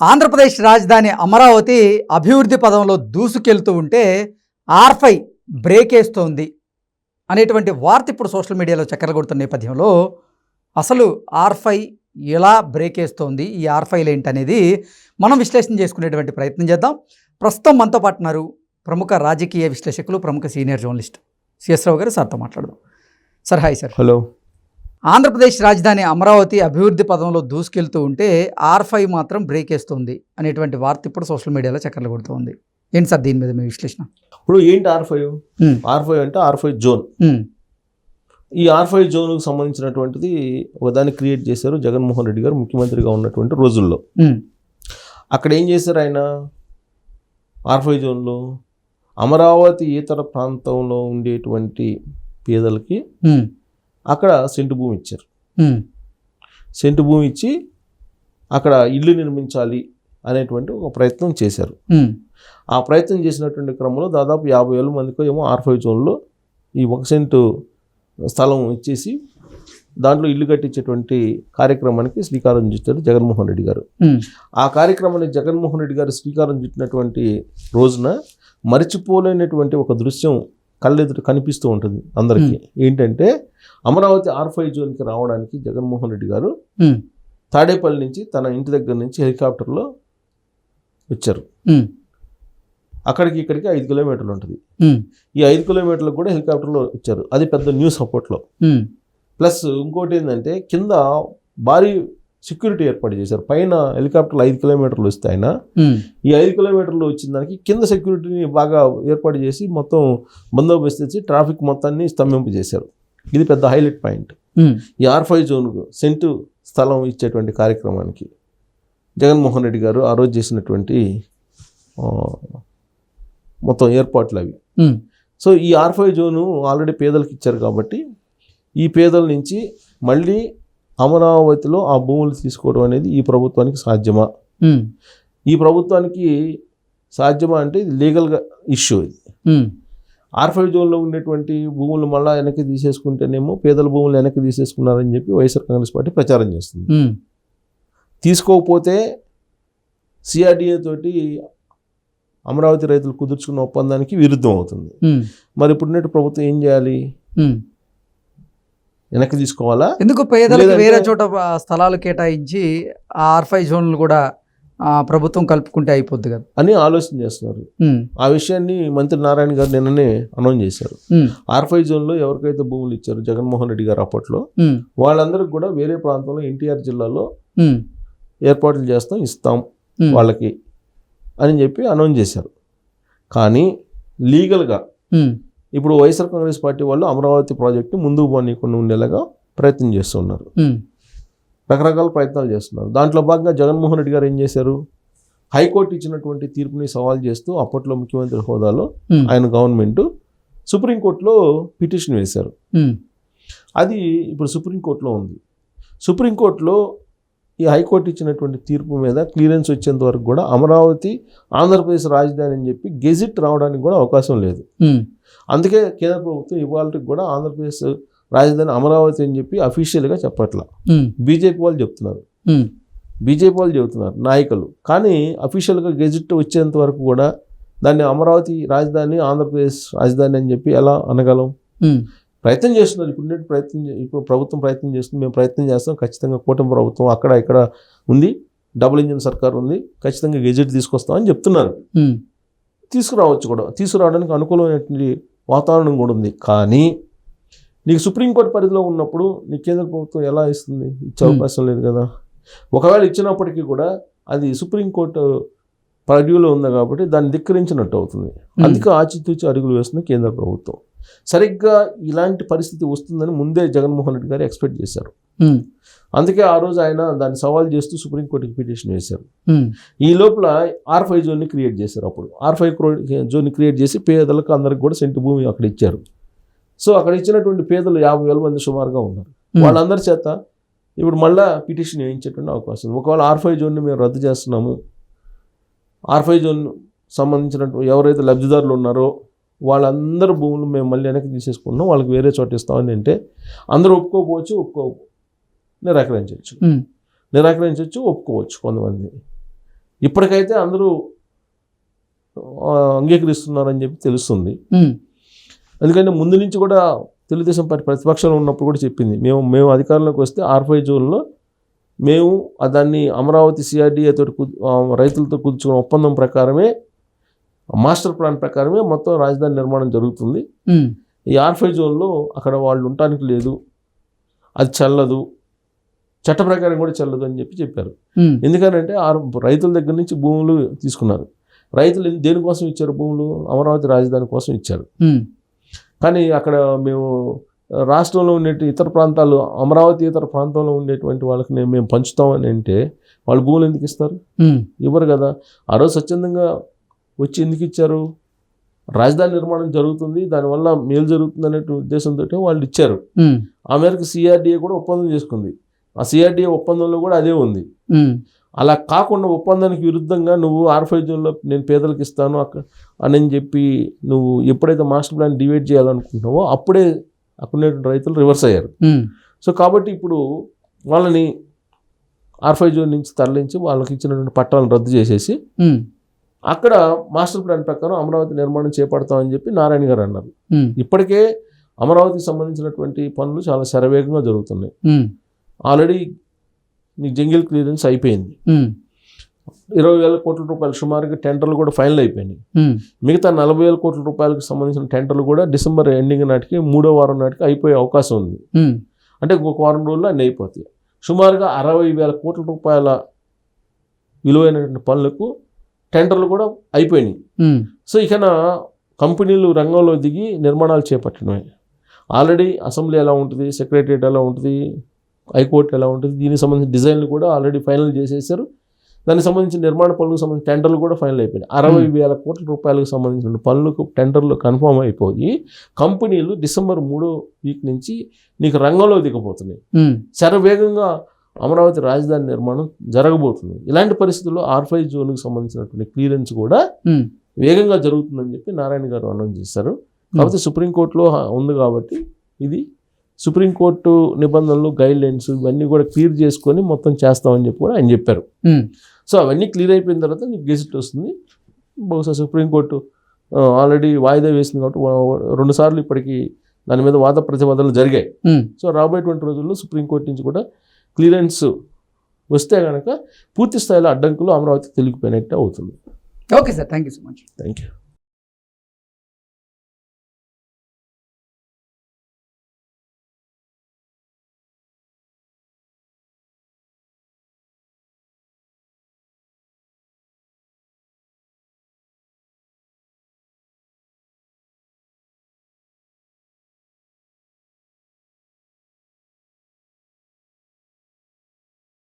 ఆంధ్రప్రదేశ్ రాజధాని అమరావతి అభివృద్ధి పదంలో దూసుకెళ్తూ ఉంటే ఆర్ఫై బ్రేక్ వేస్తోంది అనేటువంటి వార్త ఇప్పుడు సోషల్ మీడియాలో చక్కర్లు కొడుతున్న నేపథ్యంలో అసలు ఆర్ఫై ఎలా బ్రేక్ వేస్తోంది ఈ ఆర్ఫైలు ఏంటనేది మనం విశ్లేషణ చేసుకునేటువంటి ప్రయత్నం చేద్దాం. ప్రస్తుతం మనతో పాటు ఉన్నారు ప్రముఖ రాజకీయ విశ్లేషకులు ప్రముఖ సీనియర్ జర్నలిస్ట్ సిఎస్ రావు గారు సార్తో మాట్లాడదాం. Sir hi sir. Hello. Andhra Pradesh రాజధాని అమరావతి అభివృద్ధి పదంలో దూసుకెళ్తూ ఉంటే ఆర్ ఫైవ్ మాత్రం బ్రేక్ వేస్తుంది అనేటువంటి వార్త ఇప్పుడు సోషల్ మీడియాలో చక్కర్లు కొడుతుంది. ఏంటి సార్ దీని మీద మీ విశ్లేషణ? ఇప్పుడు ఏంటి ఆర్ ఫైవ్? ఆర్ ఫైవ్ అంటే ఆర్ ఫైవ్ జోన్. ఈ ఆర్ ఫైవ్ జోన్కు సంబంధించినటువంటిది ఒకదాన్ని క్రియేట్ చేశారు జగన్మోహన్ రెడ్డి గారు ముఖ్యమంత్రిగా ఉన్నటువంటి రోజుల్లో. అక్కడ ఏం చేశారు ఆయన? ఆర్ ఫైవ్ జోన్లో అమరావతి ఇతర ప్రాంతంలో ఉండేటువంటి పేదలకి అక్కడ సెంటు భూమి ఇచ్చారు. సెంటు భూమి ఇచ్చి అక్కడ ఇల్లు నిర్మించాలి అనేటువంటి ఒక ప్రయత్నం చేశారు. ఆ ప్రయత్నం చేసినటువంటి క్రమంలో దాదాపు యాభై వేల మందికి ఏమో ఆర్ ఫైవ్ జోన్లో ఈ ఒక సెంటు స్థలం ఇచ్చేసి దాంట్లో ఇల్లు కట్టించేటువంటి కార్యక్రమానికి శ్రీకారం చుట్టారు జగన్మోహన్ రెడ్డి గారు. ఆ కార్యక్రమాన్ని జగన్మోహన్ రెడ్డి గారు శ్రీకారం చుట్టినటువంటి రోజున మరిచిపోలేనటువంటి ఒక దృశ్యం కళ్ళెదుట కనిపిస్తూ ఉంటుంది అందరికీ. ఏంటంటే అమరావతి ఆర్ ఫైవ్ జోన్కి రావడానికి జగన్మోహన్ రెడ్డి గారు తాడేపల్లి నుంచి తన ఇంటి దగ్గర నుంచి హెలికాప్టర్లో వచ్చారు. అక్కడికి ఇక్కడికి ఐదు కిలోమీటర్లు ఉంటుంది. ఈ ఐదు కిలోమీటర్లకు కూడా హెలికాప్టర్లో వచ్చారు. అది పెద్ద న్యూస్ అప్పట్లో ప్లస్ ఇంకోటి ఏంటంటే కింద భారీ సెక్యూరిటీ ఏర్పాటు చేశారు. పైన హెలికాప్టర్లు ఐదు కిలోమీటర్లు వస్తే ఆయన ఉమ్, ఈ ఐదు కిలోమీటర్లు వచ్చిన దానికి కింద సెక్యూరిటీని బాగా ఏర్పాటు చేసి మొత్తం బందోబస్తు ఇచ్చి ట్రాఫిక్ మొత్తాన్ని స్తంభింపు చేశారు. ఇది పెద్ద హైలైట్ పాయింట్. ఈ ఆర్ ఫైవ్ జోన్కు సెంటు స్థలం ఇచ్చేటువంటి కార్యక్రమానికి జగన్మోహన్ రెడ్డి గారు ఆ రోజు చేసినటువంటి మొత్తం ఏర్పాట్లు అవి. సో ఈ ఆర్ ఫైవ్ జోను ఆల్రెడీ పేదలకు ఇచ్చారు కాబట్టి ఈ పేదల నుంచి మళ్ళీ అమరావతిలో ఆ భూములు తీసుకోవడం అనేది ఈ ప్రభుత్వానికి సాధ్యమా? ఈ ప్రభుత్వానికి సాధ్యమా అంటే ఇది లీగల్గా ఇష్యూ ఇది. ఉమ్, ఆర్ ఫైవ్ జోన్లో ఉండేటువంటి భూములు మళ్ళీ వెనక్కి తీసేసుకుంటేనేమో పేదల భూములు వెనక్కి తీసేసుకున్నారని చెప్పి వైఎస్ఆర్ కాంగ్రెస్ పార్టీ ప్రచారం చేస్తుంది. తీసుకోకపోతే సిఆర్డీఏ తోటి అమరావతి రైతులు కుదుర్చుకున్న ఒప్పందానికి విరుద్ధం అవుతుంది. మరి ఇప్పుడున్నట్టు ప్రభుత్వం ఏం చేయాలి. వెనక్కి తీసుకోవాలా? ఎందుకు పేదలకు వేరే చోట స్థలాలు కేటాయించి ఆ ఆర్ ఫైవ్ జోన్లు కూడా ఆ, ప్రభుత్వం కలుపుకుంటే అయిపోద్ది కదా. అని ఆలోచన చేస్తున్నారు. ఆ విషయాన్ని మంత్రి నారాయణ గారు నిన్ననే అనౌన్స్ చేశారు. ఉమ్, ఆర్ ఫైవ్ జోన్లో ఎవరికైతే భూములు ఇచ్చారు జగన్మోహన్ రెడ్డి గారు అప్పట్లో వాళ్ళందరికీ కూడా వేరే ప్రాంతంలో ఎన్టీఆర్ జిల్లాలో ఏర్పాట్లు చేస్తాం ఇస్తాం వాళ్ళకి అని చెప్పి అనౌన్స్ చేశారు. కానీ లీగల్గా ఇప్పుడు వైఎస్ఆర్ కాంగ్రెస్ పార్టీ వాళ్ళు అమరావతి ప్రాజెక్టు ముందుకు పోనీయకుండా ఉండేలాగా ప్రయత్నం చేస్తున్నారు. రకరకాల ప్రయత్నాలు చేస్తున్నారు. దాంట్లో భాగంగా జగన్మోహన్ రెడ్డి గారు ఏం చేశారు? హైకోర్టు ఇచ్చినటువంటి తీర్పుని సవాల్ చేస్తూ అప్పట్లో ముఖ్యమంత్రి హోదాలో ఆయన గవర్నమెంట్ సుప్రీంకోర్టులో పిటిషన్ వేశారు. అది ఇప్పుడు సుప్రీంకోర్టులో ఉంది. సుప్రీంకోర్టులో ఈ హైకోర్టు ఇచ్చినటువంటి తీర్పు మీద క్లియరెన్స్ వచ్చేంత వరకు కూడా అమరావతి ఆంధ్రప్రదేశ్ రాజధాని అని చెప్పి గెజిట్ రావడానికి కూడా అవకాశం లేదు. అందుకే కేంద్ర ప్రభుత్వం ఇవాళకి కూడా ఆంధ్రప్రదేశ్ రాజధాని అమరావతి అని చెప్పి అఫీషియల్గా చెప్పట్ల. బీజేపీ వాళ్ళు చెప్తున్నారు. బీజేపీ వాళ్ళు చెబుతున్నారు నాయకులు. కానీ అఫీషియల్గా గెజిట్ వచ్చేంత వరకు కూడా దాన్ని అమరావతి రాజధాని ఆంధ్రప్రదేశ్ రాజధాని అని చెప్పి ఎలా అనగలం? ప్రయత్నం చేస్తున్నారు. ఇప్పుడు ప్రయత్నం ఇప్పుడు ప్రభుత్వం ప్రయత్నం చేస్తుంది. మేము ప్రయత్నం చేస్తాం. ఖచ్చితంగా కూటమి ప్రభుత్వం అక్కడ ఇక్కడ ఉంది. డబుల్ ఇంజిన్ సర్కార్ ఉంది. ఖచ్చితంగా గెజెట్ తీసుకొస్తామని చెప్తున్నారు. తీసుకురావచ్చు కూడా. తీసుకురావడానికి అనుకూలమైనటువంటి వాతావరణం కూడా ఉంది. కానీ నీకు సుప్రీంకోర్టు పరిధిలో ఉన్నప్పుడు నీ కేంద్ర ప్రభుత్వం ఎలా ఇస్తుంది? ఇచ్చే. అవకాశం లేదు కదా. ఒకవేళ ఇచ్చినప్పటికీ కూడా అది సుప్రీంకోర్టు పరిధిలో ఉంది కాబట్టి దాన్ని ధిక్కరించినట్టు అవుతుంది. అందుకే ఆచితూచి అడుగులు వేస్తుంది కేంద్ర ప్రభుత్వం. సరిగ్గా ఇలాంటి పరిస్థితి వస్తుందని ముందే జగన్మోహన్ రెడ్డి గారు ఎక్స్పెక్ట్ చేశారు. అందుకే ఆ రోజు ఆయన దాన్ని సవాల్ చేస్తూ సుప్రీంకోర్టుకి పిటిషన్ వేశారు. ఈ లోపల ఆర్ ఫైవ్ జోన్ని క్రియేట్ చేశారు అప్పుడు. ఆర్ ఫైవ్ జోన్ని క్రియేట్ చేసి పేదలకు అందరికి కూడా సెంటు భూమి అక్కడ ఇచ్చారు. సో అక్కడ ఇచ్చినటువంటి పేదలు యాభై వేల మంది సుమారుగా ఉన్నారు. వాళ్ళందరి చేత ఇప్పుడు మళ్ళా పిటిషన్ వేయించేటువంటి అవకాశం ఉంది. ఒకవేళ ఆర్ ఫైవ్ జోన్ని మేము రద్దు చేస్తున్నాము ఆర్ ఫైవ్ జోన్ సంబంధించినటువంటి ఎవరైతే లబ్ధిదారులు ఉన్నారో వాళ్ళందరూ భూములు మేము మళ్ళీ వెనక్కి తీసేసుకుంటున్నాం. వాళ్ళకి వేరే చోట ఇస్తామని అంటే అందరూ ఒప్పుకోకపోవచ్చు ఒప్పుకో నిరాకరించవచ్చు. నిరాకరించవచ్చు ఒప్పుకోవచ్చు కొంతమంది. ఇప్పటికైతే అందరూ అంగీకరిస్తున్నారని చెప్పి తెలుస్తుంది. ఎందుకంటే ముందు నుంచి కూడా తెలుగుదేశం పార్టీ ప్రతిపక్షంలో ఉన్నప్పుడు కూడా చెప్పింది. మేము మేము అధికారంలోకి వస్తే ఆర్ఫై జోన్లో మేము దాన్ని అమరావతి సిఆర్డీఏ తోటి రైతులతో కుదుర్చుకున్న ఒప్పందం ప్రకారమే మాస్టర్ ప్లాన్ ప్రకారమే మొత్తం రాజధాని నిర్మాణం జరుగుతుంది. ఈ ఆర్ఫై జోన్లో అక్కడ వాళ్ళు ఉండటానికి లేదు. అది చెల్లదు. చట్ట ప్రకారం కూడా చెల్లదు అని చెప్పి చెప్పారు. ఉమ్, ఎందుకంటే ఆ రైతుల దగ్గర నుంచి భూములు తీసుకున్నారు. రైతులు దేనికోసం ఇచ్చారు భూములు? అమరావతి రాజధాని కోసం ఇచ్చారు. కానీ అక్కడ మేము రాష్ట్రంలో ఉండే ఇతర ప్రాంతాలు అమరావతి ఇతర ప్రాంతంలో ఉండేటువంటి వాళ్ళకి మేము పంచుతామని అంటే వాళ్ళు భూములు ఎందుకు ఇస్తారు? ఇవ్వరు కదా. ఆ రోజు స్వచ్ఛందంగా వచ్చి ఎందుకు ఇచ్చారు? రాజధాని నిర్మాణం జరుగుతుంది దానివల్ల మేలు జరుగుతుంది అనే ఉద్దేశంతో వాళ్ళు ఇచ్చారు. ఆ మేరకు సిఆర్డీఏ కూడా ఒప్పందం చేసుకుంది. ఆ సిఆర్డీఏ ఒప్పందంలో కూడా అదే ఉంది. అలా కాకుండా ఒప్పందానికి విరుద్ధంగా నువ్వు ఆర్ఫై జోన్లో నేను పేదలకు ఇస్తాను అక్కడ అని చెప్పి నువ్వు ఎప్పుడైతే మాస్టర్ ప్లాన్ డివైడ్ చేయాలనుకుంటున్నావో అప్పుడే అక్కడ రైతులు రివర్స్ అయ్యారు. సో కాబట్టి ఇప్పుడు వాళ్ళని ఆర్ఫై జోన్ నుంచి తరలించి వాళ్ళకి ఇచ్చినటువంటి పట్టాలను రద్దు చేసేసి అక్కడ మాస్టర్ ప్లాన్ ప్రకారం అమరావతి నిర్మాణం చేపడతామని చెప్పి నారాయణ గారు అన్నారు. ఇప్పటికే అమరావతికి సంబంధించినటువంటి పనులు చాలా శరవేగంగా జరుగుతున్నాయి. ఆల్రెడీ నీకు జంగిల్ క్లియరెన్స్ అయిపోయింది. ఇరవై వేల కోట్ల రూపాయలు సుమారుగా టెండర్లు కూడా ఫైనల్ అయిపోయినాయి. మిగతా నలభై వేల కోట్ల రూపాయలకు సంబంధించిన టెండర్లు కూడా డిసెంబర్ ఎండింగ్ నాటికి మూడో వారం నాటికి అయిపోయే అవకాశం ఉంది. అంటే ఇంకొక వారం రోజుల్లో అన్నీ అయిపోతాయి. సుమారుగా అరవై వేల కోట్ల రూపాయల విలువైనటువంటి పనులకు టెండర్లు కూడా అయిపోయినాయి. సో ఇక కంపెనీలు రంగంలో దిగి నిర్మాణాలు చేపట్టడమే ఆల్రెడీ అసెంబ్లీ ఎలా ఉంటుంది సెక్రటరియట్ ఎలా ఉంటుంది హైకోర్టు ఎలా ఉంటుంది దీనికి సంబంధించిన డిజైన్లు కూడా ఆల్రెడీ ఫైనల్ చేసేసారు. దానికి సంబంధించిన నిర్మాణ పనులకు సంబంధించిన టెండర్లు కూడా ఫైనల్ అయిపోయినాయి. అరవై వేల కోట్ల రూపాయలకు సంబంధించిన పనులకు టెండర్లు కన్ఫామ్ అయిపోయి కంపెనీలు డిసెంబర్ మూడో వీక్ నుంచి నీకు రంగంలో దిగబోతున్నాయి. శరవేగంగా అమరావతి రాజధాని నిర్మాణం జరగబోతుంది. ఇలాంటి పరిస్థితుల్లో ఆర్ఫై జోన్కి సంబంధించినటువంటి క్లియరెన్స్ కూడా వేగంగా జరుగుతుందని చెప్పి నారాయణ గారు అనౌన్స్ చేశారు. కాకపోతే సుప్రీంకోర్టులో ఉంది కాబట్టి ఇది సుప్రీంకోర్టు నిబంధనలు గైడ్ లైన్స్ ఇవన్నీ కూడా క్లియర్ చేసుకొని మొత్తం చేస్తామని చెప్పి కూడా ఆయన చెప్పారు. సో అవన్నీ క్లియర్ అయిపోయిన తర్వాత నీకు గెజిట్ వస్తుంది. బహుశా సుప్రీంకోర్టు ఆల్రెడీ వాయిదా వేసింది కాబట్టి వా- రెండు సార్లు ఇప్పటికీ దాని మీద వాద ప్రతివాదనలు జరిగాయి. సో రాబోయేటువంటి రోజుల్లో సుప్రీంకోర్టు నుంచి కూడా క్లియరెన్స్ వస్తే కనుక పూర్తి స్థాయిలో అడ్డంకులు అమరావతి తెలిగిపోయినట్టే అవుతుంది. Okay sir thank you so much thank you